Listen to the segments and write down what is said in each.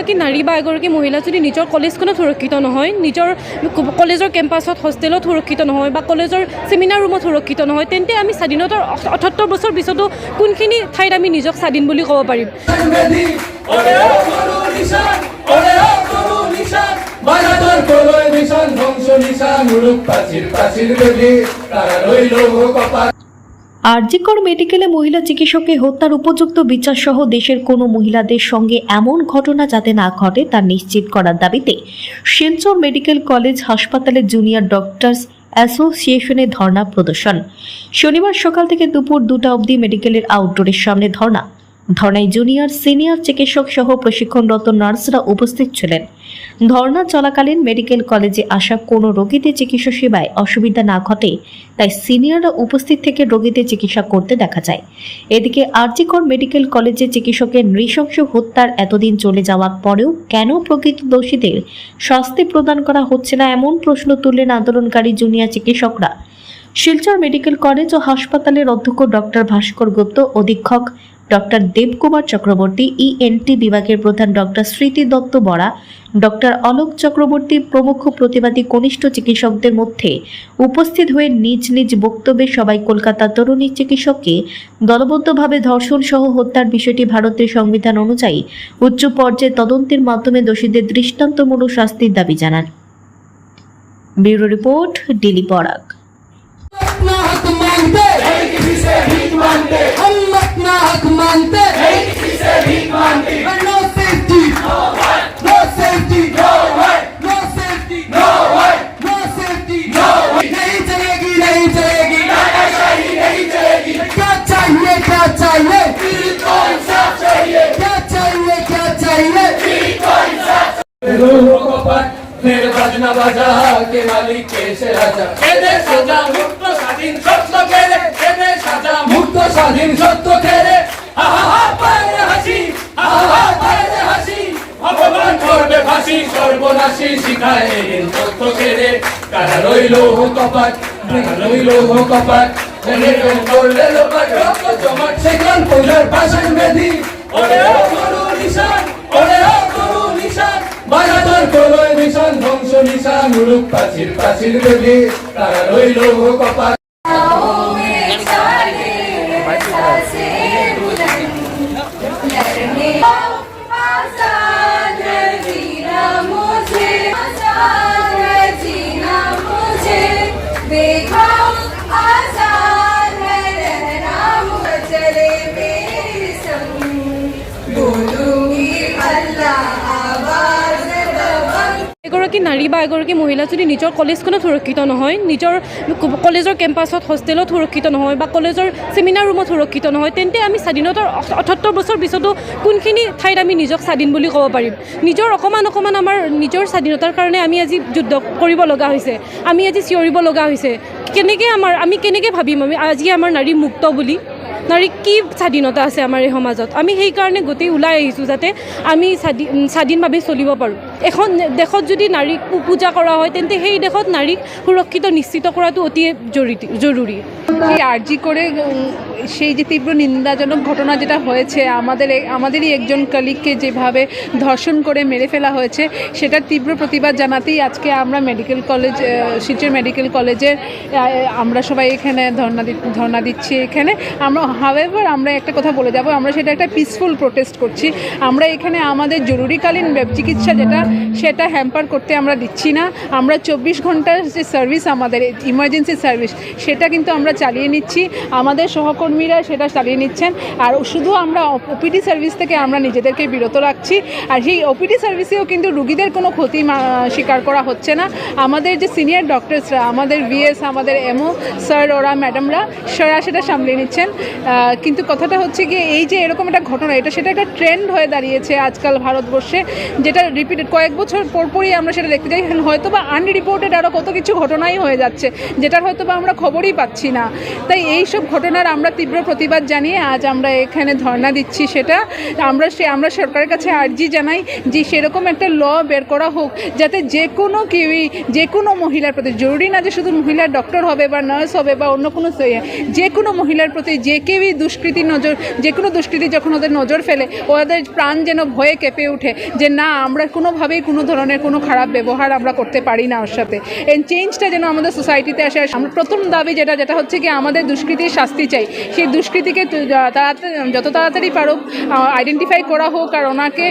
এগৰাকী নাৰী বা এগৰাকী মহিলা যদি নিজৰ কলেজখনত সুৰক্ষিত নহয় নিজৰ কলেজৰ কেম্পাছত হোষ্টেলত সুৰক্ষিত নহয় বা কলেজৰ ছেমিনাৰ ৰুমত সুৰক্ষিত নহয় তেন্তে আমি স্বাধীনতাৰ অঠসত্তৰ বছৰ পিছতো কোনখিনি ঠাইত আমি নিজক স্বাধীন বুলি ক'ব পাৰিম আরজিকর মেডিকেলে মহিলা চিকিৎসককে হত্যার উপযুক্ত বিচার সহ দেশের কোনো মহিলাদের সঙ্গে এমন ঘটনা যাতে না ঘটে তা নিশ্চিত করার দাবিতে শিলচর মেডিকেল কলেজ হাসপাতালে জুনিয়র ডক্টরস অ্যাসোসিয়েশনে ধর্ণা প্রদর্শন। শনিবার সকাল থেকে দুপুর দুটা অবধি মেডিকেলের আউটডোরের সামনে ধর্ণা। ধর্নায় জুনিয়র, সিনিয়র চিকিৎসক সহ প্রশিক্ষণরত নার্সরা উপস্থিত ছিলেন। ধর্না চলাকালীন মেডিকেল কলেজে আসা কোনো রোগীদের চিকিৎসা সেবায় অসুবিধা না ঘটে, তাই সিনিয়ররা উপস্থিত থেকে রোগীদের চিকিৎসা করতে দেখা যায়। এদিকে আরজিকর মেডিকেল কলেজে চিকিৎসকের নৃশংস হত্যার এতদিন চলে যাওয়ার পরেও কেন প্রকৃত দোষীদের শাস্তি প্রদান করা হচ্ছে না এমন প্রশ্ন তুললেন আন্দোলনকারী জুনিয়র চিকিৎসকরা। শিলচর মেডিকেল কলেজ ও হাসপাতালের অধ্যক্ষ ডক্টর ভাস্কর গুপ্ত, অধীক্ষক ডক্টর দেবকুমার চক্রবর্তী ইএনটি বিভাগের প্রধান ডক্টর স্মৃতি দত্ত বরা, ডক্টর অলোক চক্রবর্তী প্রমুখ প্রতিবাদী কনিষ্ঠ চিকিৎসকদের মধ্যে উপস্থিত হয়ে নিজ নিজ বক্তব্যে সবাই কলকাতা তরুণী চিকিৎসককে দলবদ্ধভাবে ধর্ষণ সহ হত্যার বিষয়টি ভারতের সংবিধান অনুযায়ী উচ্চ পর্যায়ে তদন্তের মাধ্যমে দোষীদের দৃষ্টান্তমূলক শাস্তির দাবি জানান। ব্যুরো রিপোর্ট ডিলি পরাগ। अपना हक मानते no safety no safety no safety no safety नहीं चलेगी नहीं चलेगी। नहीं चलेगी। क्या चाहिए क्या चाहिए? क्या चाहिए क्या चाहिए? बजना बजा के मालिक कैसे राजा। सजा मुक्त स्वाधीन सब लोग सजा मुक्त स्वाधीन सब এদিন সত্য কেড়ে কারা রইল কপাট কারা রইল কপাট করলে লোপাট রক্ত জমাট সেখান পূজার পাশের মেধি ওরে গুরু নিশান ওরে গুরু নিশান বাজাদর প্রলয় নিশান ধ্বংস নিশান উড়ুক প্রাচীর প্রাচীর বেদি তারা রইল কপাট নাৰী বা এগৰাকী মহিলা যদি নিজৰ কলেজখনত সুৰক্ষিত নহয় নিজৰ কলেজৰ কেম্পাছত হোষ্টেলত সুৰক্ষিত নহয় বা কলেজৰ ছেমিনাৰ ৰুমত সুৰক্ষিত নহয় তেন্তে আমি স্বাধীনতাৰ অঠসত্তৰ বছৰ পিছতো কোনখিনি ঠাইত আমি নিজক স্বাধীন বুলি ক'ব পাৰিম? নিজৰ অকণমান অকণমান আমাৰ নিজৰ স্বাধীনতাৰ কাৰণে আমি আজি যুদ্ধ কৰিব লগা হৈছে। আমি আজি চিঞৰিব লগা হৈছে। কেনেকৈ আমাৰ আমি কেনেকৈ ভাবিম আমি আজি আমাৰ নাৰী মুক্ত বুলি? নাৰীক কি স্বাধীনতা আছে আমাৰ এই সমাজত? আমি সেইকাৰণে গোটেই ওলাই আহিছোঁ যাতে আমি স্বাধীন স্বাধীনভাৱে চলিব পাৰোঁ। এখন দেশত যদি নাৰীক পূ- পূজা কৰা হয়, তেন্তে সেই দেশত নাৰীক সুৰক্ষিত নিশ্চিত কৰাটো অতি জরুরি সেই আর্জি করে সেই যে তীব্র নিন্দাজনক ঘটনা যেটা হয়েছে, আমাদের আমাদেরই একজন কলিগকে যেভাবে ধর্ষণ করে মেরে ফেলা হয়েছে, সেটার তীব্র প্রতিবাদ জানাতেই আজকে আমরা মেডিকেল কলেজ শিলচর মেডিকেল কলেজের আমরা সবাই এখানে ধর্ণা ধর্ণা দিচ্ছি এখানে। আমরা হাওয়েভার আমরা একটা কথা বলে যাব, আমরা সেটা একটা পিসফুল প্রোটেস্ট করছি। আমরা এখানে আমাদের জরুরিকালীন চিকিৎসা যেটা সেটা হ্যাম্পার করতে আমরা দিচ্ছি না। আমরা চব্বিশ ঘণ্টার যে সার্ভিস আমাদের ইমার্জেন্সি সার্ভিস সেটা কিন্তু আমরা চালিয়ে নিচ্ছি। আমাদের সহকর্মীরা সেটা চালিয়ে নিচ্ছেন। আর শুধু আমরা ওপিডি সার্ভিস থেকে আমরা নিজেদেরকে বিরত রাখছি। আর সেই ওপিডি সার্ভিসেও কিন্তু রুগীদের কোনো ক্ষতি স্বীকার করা হচ্ছে না। আমাদের যে সিনিয়র ডক্টরসরা আমাদের ভিএস আমাদের এমও স্যার ওরা ম্যাডামরা সেরা সেটা সামলে নিচ্ছেন। কিন্তু কথাটা হচ্ছে কি এই যে এরকম একটা ঘটনা, এটা সেটা একটা ট্রেন্ড হয়ে দাঁড়িয়েছে আজকাল ভারতবর্ষে, যেটা রিপিটেড কয়েক বছর পরপরই আমরা সেটা দেখতে যাই। হয়তো বা আনরিপোর্টেড আরও কত কিছু ঘটনাই হয়ে যাচ্ছে, যেটার হয়তো বা আমরা খবরই পাচ্ছি না। তাই এই সব ঘটনার আমরা তীব্র প্রতিবাদ জানিয়ে আজ আমরা এখানে ধর্ণা দিচ্ছি সেটা। আমরা সে, আমরা সরকারের কাছে আর্জি জানাই যে সেরকম একটা ল বের করা হোক, যাতে যে কোনো কেউই, যে কোনো মহিলার প্রতি, জরুরি না যে শুধু মহিলার ডক্টর হবে বা নার্স হবে বা অন্য কোনো যে কোনো মহিলার প্রতি যে কেউই দুষ্কৃতি নজর, যে কোনো দুষ্কৃতি যখন ওদের নজর ফেলে, ওদের প্রাণ যেন ভয়ে কেঁপে ওঠে যে না, আমরা কোনোভাবেই কোনো ধরনের কোনো খারাপ ব্যবহার আমরা করতে পারি না ওর সাথে। এই চেঞ্জটা যেন আমাদের সোসাইটিতে আসে আমরা প্রথম দাবি যেটা যেটা হচ্ছে কি আমাদের দুষ্কৃতির শাস্তি চাই। সেই দুষ্কৃতিকে তাড়াতাড়ি যত তাড়াতাড়ি পারুক আইডেন্টিফাই করা হোক আর ওনাকে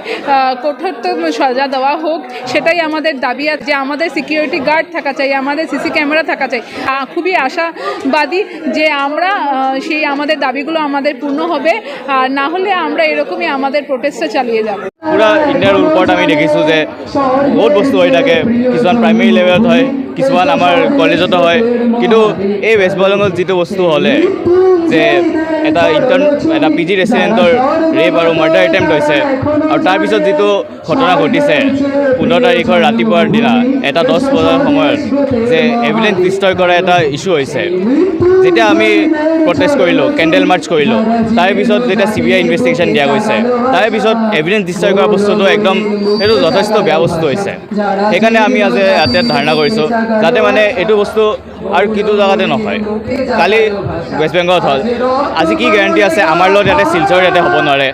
কঠোরতম সাজা দেওয়া হোক, সেটাই আমাদের দাবি আছে যে আমাদের সিকিউরিটি গার্ড থাকা চাই, আমাদের সিসি ক্যামেরা থাকা চাই। খুবই আশাবাদী যে আমরা সেই আমাদের দাবিগুলো আমাদের পূর্ণ হবে, আর না হলে আমরা এরকমই আমাদের প্ৰটেষ্টটা চালিয়ে যাব। পুৰা ইণ্ডিয়াৰ ওপৰত আমি দেখিছোঁ যে বহুত বস্তু হৈ থাকে। কিছুমান প্ৰাইমেৰী লেভেলত হয়, কিছুমান আমাৰ কলেজতো হয়। কিন্তু এই ৱেষ্ট বেংগলত যিটো বস্তু হ'লে যে এটা ইণ্টাৰ্ণ এটা পি জি ৰেচিডেণ্টৰ ৰেপ আৰু মাৰ্ডাৰ এটেম্প্ট হৈছে। আৰু তাৰপিছত যিটো ঘটনা ঘটিছে, পোন্ধৰ তাৰিখৰ ৰাতিপুৱাৰ দিনা, এটা দহ বজাৰ সময়ত যে এভিডেঞ্চ ডিষ্ট্ৰয় কৰা এটা ইছ্যু হৈছে। যেতিয়া আমি প্ৰটেষ্ট কৰিলোঁ কেণ্ডেল মাৰ্চ কৰিলোঁ, তাৰে পিছত যেতিয়া চি বি আই ইনভেষ্টিগেশ্যন দিয়া গৈছে, তাৰে পিছত এভিডেঞ্চ ডিষ্ট্ৰয় কৰা বস্তুটো একদম সেইটো যথেষ্ট বেয়া বস্তু হৈছে। সেইকাৰণে আমি আজি ইয়াতে ধাৰণা কৰিছোঁ, যাতে মানে এইটো বস্তু আৰু কিটো জেগাতে নহয়। কালি ৱেষ্ট বেংগলত হ'ল। আজি কি গেৰাণ্টি আছে? আমাৰ লগত ইয়াতে শিলচৰ ইয়াতে হ'ব নোৱাৰে।